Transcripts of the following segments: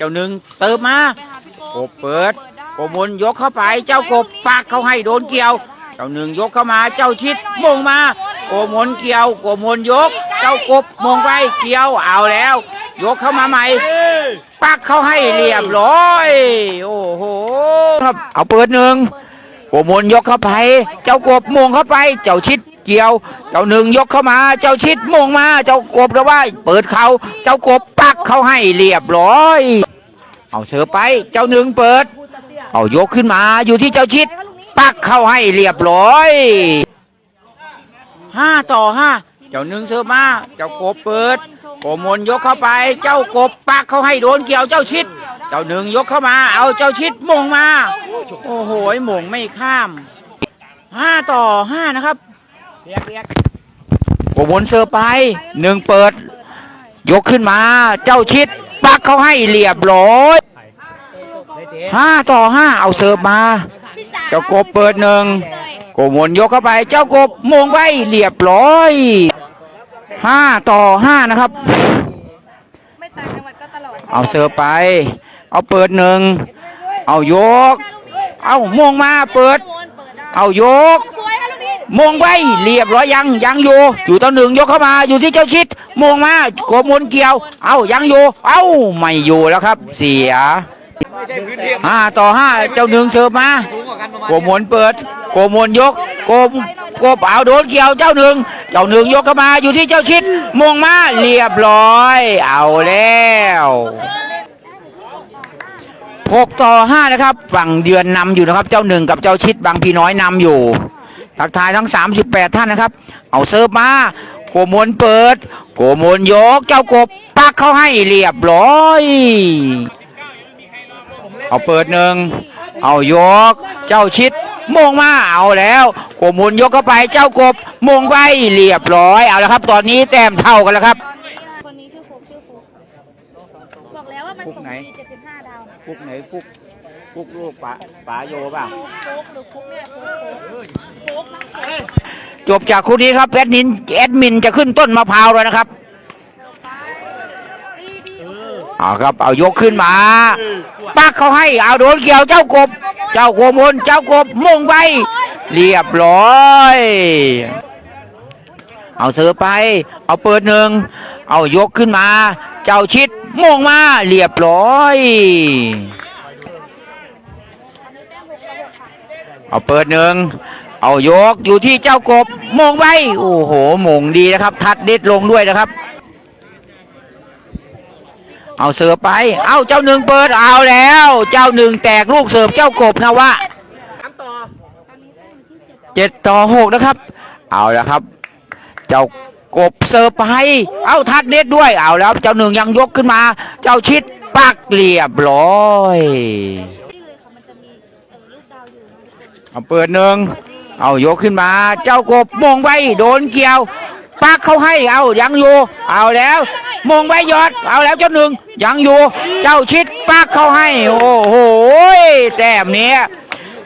เจ้าหนึ่งเติมมาไปหาพี่โกบเปิดโกมลยกเข้าไป เจ้ากบปากเขาให้โดนเกี่ยว เจ้าหนึ่งยกเข้ามาเจ้าชิดมงมาโกมลเกี่ยวโกมลยก เจ้ากบมงไปเกี่ยวเอาแล้ว ยกเข้ามาใหม่ปักเขาให้เรียบร้อยโอ้โหครับเอาเปิดหนึ่งโกมลยกเข้าไป เจ้ากบมงเข้าไป เจ้าชิด เกี่ยว เจ้าหนึ่งยกเข้ามา เจ้าชิดมงมา เจ้ากบแล้วว่าเปิดเขาเจ้ากบปักเขาให้เรียบร้อย เอาเสือไป เจ้าหนึ่งเปิด เอายกขึ้นมาอยู่ที่เจ้าชิด ปักเข้าให้เรียบร้อยห้าต่อห้าเจ้าหนึ่งเสือมา เจ้ากบเปิดโกมลยกเข้าไป เจ้ากบปักเขาให้โดนเกี่ยวเจ้าชิด เจ้าหนึ่งยกเข้ามา เอาเจ้าชิดมงมา โอ้โหมงไม่ข้ามห้าต่อห้านะครับ โกมลเสือไปหนึ่งเปิด ยกขึ้นมา เจ้าชิด ปักเข้าให้เรียบร้อยห้าต่อห้าเอาเสิร์ฟมา เจ้ากบเปิดหนึ่งโกมลยกเข้าไป เจ้ากบมงไว้เรียบร้อยห้าต่อห้านะครับไม่ต่างจังหวัดก็ตลอดเอาเสิร์ฟไป เอาเปิดหนึ่ง เอายก เอามงมาเปิด เอายกสวยค่ะลูกนี้ มงไว้เรียบร้อยยังยังอยู่อยู่ต่อหนึ่งยกเข้ามาอยู่ที่เจ้าชิดมงมาโกมลเกี่ยว เอายังอยู่ เอ้าไม่อยู่แล้วครับ เสียห้าต่อห้าเจ้าหนึ่งเสิร์ฟมาโกมลเปิด โกมลยก โกมโกบเอาโดนเกี่ยวเจ้าหนึ่งเจ้าหนึ่งยกเข้ามาอยู่ที่เจ้าชิดมงมาเรียบร้อย เอาแล้วหกต่อห้านะครับ ฝั่งเดือนนำอยู่นะครับ เจ้าหนึ่งกับเจ้าชิดบางพี่น้อยนำอยู่ ทักทายทั้ง 38 ท่านนะครับ เอาเซิร์ฟมาโกมลเปิด โกมลยกเจ้ากบปักเข้าให้เรียบร้อย เอาเปิดหนึ่งเอายก เจ้าชิดมงมาเอาแล้วโกมลยกเข้าไปเจ้ากบมงไปเรียบร้อยเอาแล้วครับ ตอนนี้แต้มเท่ากันแล้วครับคนนี้ชื่อฟุกชื่อฟุกบอกแล้วว่ามันฟุกส่งไหนดี75ดาวนะฟุกไหนฟุก ฟุกลูกป๋าป๋าโยป่ะฟุกหรือฟุกเนี่ยฟุกฟุกฟุกนะฟุกจบจากคู่นี้ครับแอดมินแอดมินจะขึ้นต้นมะพร้าวแล้วนะครับเอาครับเอายกขึ้นมาปักเขาให้เอาโดนเกี่ยวเจ้ากบ เจ้าโกมลเจ้ากบมงไป เรียบร้อยเอาเสือไป เอาเปิดหนึ่งเอายกขึ้นมา เจ้าชิดมงมา เรียบร้อย เอาเปิดหนึ่งเอายกอยู่ที่เจ้ากบมงไว้โอ้โหมงดีนะครับ ทัดเด็ดลงด้วยนะครับ เอาเสิร์ฟไป เอาเจ้าหนึ่งเปิดเอาแล้ว เจ้าหนึ่งแตกลูกเสิร์ฟเจ้ากบนะวะเจ็ดต่อหกนะครับ เอาแล้วครับ เจ้ากบเสิร์ฟไป เอาทัดเด็ดด้วยเอาแล้ว เจ้าหนึ่งยังยกขึ้นมา เจ้าชิดปักเรียบร้อย เอาเปิดหนึ่งเอายกขึ้นมา เจ้ากบมงไว้โดนเกี่ยวปักเขาให้เอายังอยู่ เอาแล้วมงไว้ยอด เอาแล้วเจ้าหนึ่งยังอยู่ เจ้าชิดปักเขาให้ โอ้โหแต้มเนี้ย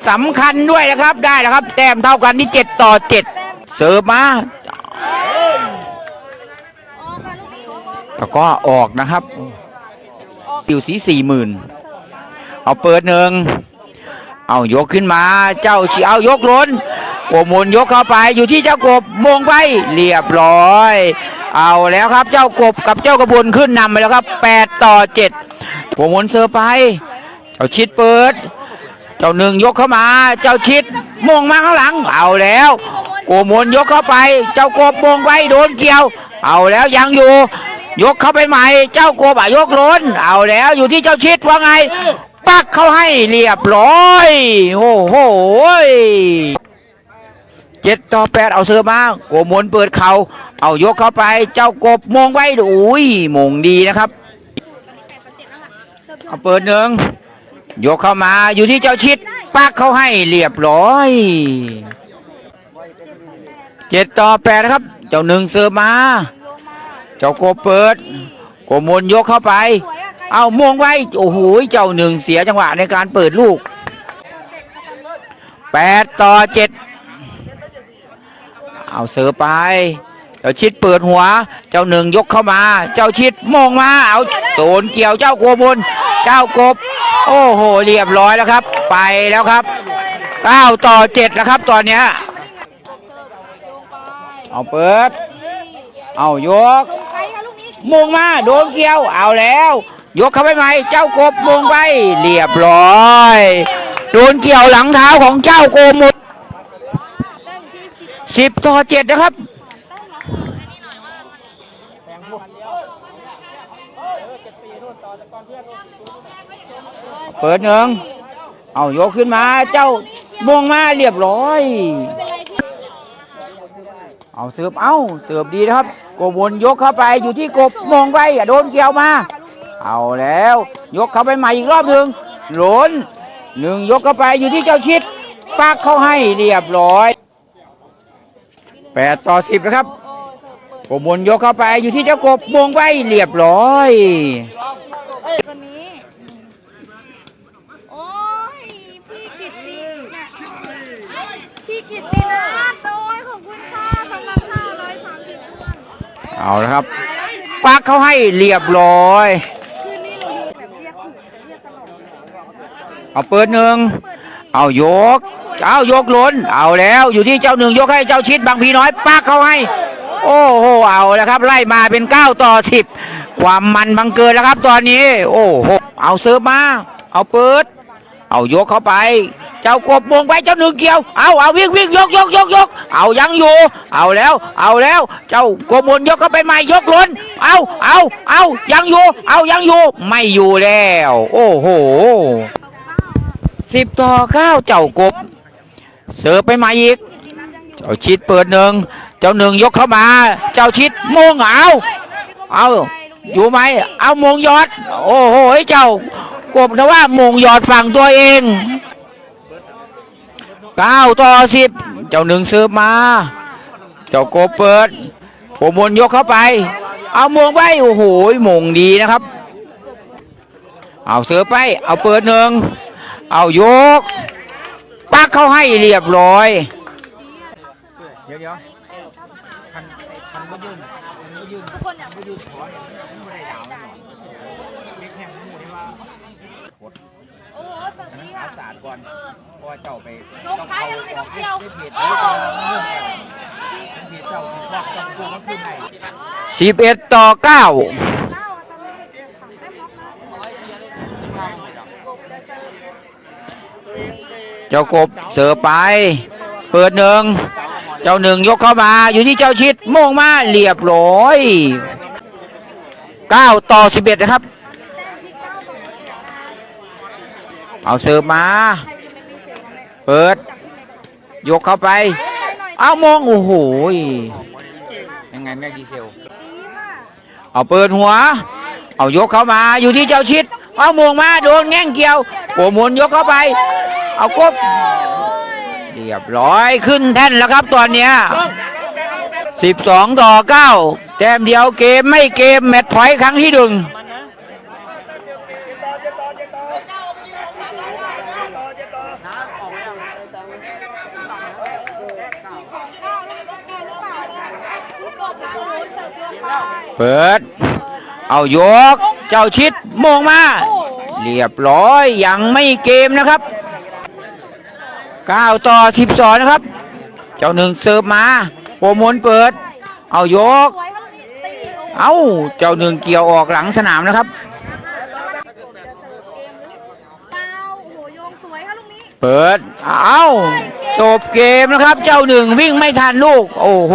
สำคัญด้วยนะครับได้แล้วครับ แต้มเท่ากันที่เจ็ดต่อเจ็ดเสิร์ฟมาอ๋อค่ะลูกนี้แล้วก็ออกนะครับอยู่สีสี่หมื่นเอาเปิดหนึ่ง เอายกขึ้นมา เจ้าชีเอายกล้นโกมลยกเข้าไปอยู่ที่เจ้ากบมงไปเรียบร้อย เอาแล้วครับเจ้ากบกับเจ้ากระบุญขึ้นนำไปแล้วครับแปดต่อเจ็ดโกมลเซอร์ไป เจ้าชิดเปิด เจ้าหนึ่งยกเข้ามา เจ้าชิดมงมาข้างหลัง เอาแล้วโกมลยกเข้าไป เจ้ากบมงไปโดนเกี่ยว เอาแล้วยังอยู่ ยกเข้าไปใหม่ เจ้ากบอะยกล้น เอาแล้วอยู่ที่เจ้าชิดว่าไง ปักเขาให้เรียบร้อย โอ้โหเจ็ดต่อแปดเอาเสือมาโกมลเปิดเขา เอายกเข้าไป เจ้ากบมงไว้อุ้ยมงดีนะครับเอาเปิดหนึ่งยกเข้ามาอยู่ที่เจ้าชิดปักเขาให้เรียบร้อยเจ็ดต่อแปดนะครับ เจ้าหนึ่งเสือมา เจ้าโกบเปิดโกมลยกเข้าไป เอามงไว้ โอ้โห เจ้าหนึ่งเสียจังหวะในการเปิดลูกแปดต่อเจ็ดเอาเสือไป เจ้าชิดเปิดหัว เจ้าหนึ่งยกเข้ามา เจ้าชิดมองมา เอาโดนเกี่ยวเจ้าโกมลเจ้ากบ โอ้โห เรียบร้อยแล้วครับ ไปแล้วครับเก้าต่อเจ็ดแล้วครับ ตอนเนี้ย เอาเปิด เอายกมงมา โดนเกี่ยว เอาแล้ว ยกเข้าไปใหม่ เจ้ากบมงไป เรียบร้อย โดนเกี่ยวหลังเท้าของเจ้าโกหมดสิบต่อเจ็ดนะครับเปิดหนึ่งเอายกขึ้นมา เจ้ามงมาเรียบร้อย เอาเสิร์ฟเอาเสิร์ฟดีนะครับกบวนยกเข้าไปอยู่ที่กบมองไปอย่าโดนเกี่ยวมา เอาแล้ว ยกเข้าไปใหม่อีกรอบหนึ่งหล่นหนึ่งยกเข้าไปอยู่ที่เจ้าชิดปักเข้าให้เรียบร้อยแปดต่อสิบนะครับโอ้เสิร์ฟเปิดกบวนยกเข้าไปอยู่ที่เจ้ากบมองไปเรียบร้อยวันนี้โอ้ยพี่กิตติเนี่ยพี่กิตตินะโอ้ยขอบคุณค่ะสำหรับห้าร้อยสามสิบถ้วนเอาละครับปักเข้าให้เรียบร้อย คืนนี้หนูอยู่แบบเรียกถูกเรียกตลอด เอาเปิดหนึ่งเอายก เอายกล้น เอาแล้วอยู่ที่เจ้าหนึ่งยกให้เจ้าชิดบางพีน้อยปักเข้าให้ โอ้โหเอาแล้วครับ ไล่มาเป็นเก้าต่อสิบความมันบังเกินแล้วครับ ตอนนี้ โอ้โหเอาเสิร์ฟมา เอาเปิด เอายกเข้าไป เจ้ากบมงไปเจ้าหนึ่งเกี่ยว เอาเอาวิ่งวิ่งยกยกยกยกเอายังอยู่เอาแล้ว เอาแล้ว เจ้ากบนยกเข้าไปใหม่ยกล้น เอาเอาเอายังอยู่ เอายังอยู่ ไม่อยู่แล้ว โอ้โห สิบต่อเก้าเจ้ากบ เสิร์ฟไปม่อีก เจ้าชิดเปิดหนึ่งเจ้าหนึ่งยกเข้ามา เจ้าชิดมงเอาเอาอยู่ไหมเอามงยอด โอ้โหเจ้ากบนะว่ามงยอดฝั่งตัวเองเก้าต่อสิบเจ้าหนึ่งเสิร์ฟมา เจ้ากบเปิดโปรโมนยกเข้าไป เอามงไปโอ้โหมงดีนะครับ เอาเสิร์ฟไป เอาเปิดหนึ่ง เอายก ปักเข้าให้เรียบร้อย เดี๋ยวเดี๋ยวคันคันก็ยืนคันก็ยืนทุกคนอยากก็ยืนขอเนี่ยไม่ได้ดาวหรอกเล็กแห่งหมู่ที่ว่าโอ้โหสวัสอันนั้นดีอาค่ะสาดก่อนเพราะว่าเจ้าไปลงไปแล้วไม่ต้องเกี่ยวในเพจโอ้เรื่องยเพจเจ้าที่ว่าต้องกูก็ขึ้นให้สิบเอ็ดต่อเก้า เก้าอะตอนนี้เจ็ดสามแต้มล็อกนะกบจะเสิร์ฟ เจ้ากบเสือไป เปิดหนึ่งเจ้าหนึ่งยกเข้ามา อยู่ที่เจ้าชิดโมงมาเรียบร้อยเก้าต่อสิบเอ็ดนะครับ เอาเสิร์ฟมา เปิด ยกเข้าไป เอามองโอ้โหยยังไงแม็กดีเซลเอาเปิดหัว เอายกเข้ามาอยู่ที่เจ้าชิด เอามงมาโดนแง่งเกี่ยวโอ้หมุนยกเข้าไป เอากบเรียบร้อยขึ้นแท่นแล้วครับตอนเนี้ยสิบสองต่อเก้าแต้มเดียวเกมไม่เกมแมตช์พอยต์ครั้งที่หนึ่งเปิด เอายก เจ้าชิด โมงมา เรียบร้อยยังไม่เกมนะครับ9ต่อ12นะครับ เจ้าหนึ่งเสิร์ฟมาโปรโมนเปิด เอายก เอาเจ้าหนึ่งเกี่ยวออกหลังสนามนะครับ เปิด เอาจบเกมนะครับ เจ้าหนึ่งวิ่งไม่ทันลูก โอ้โห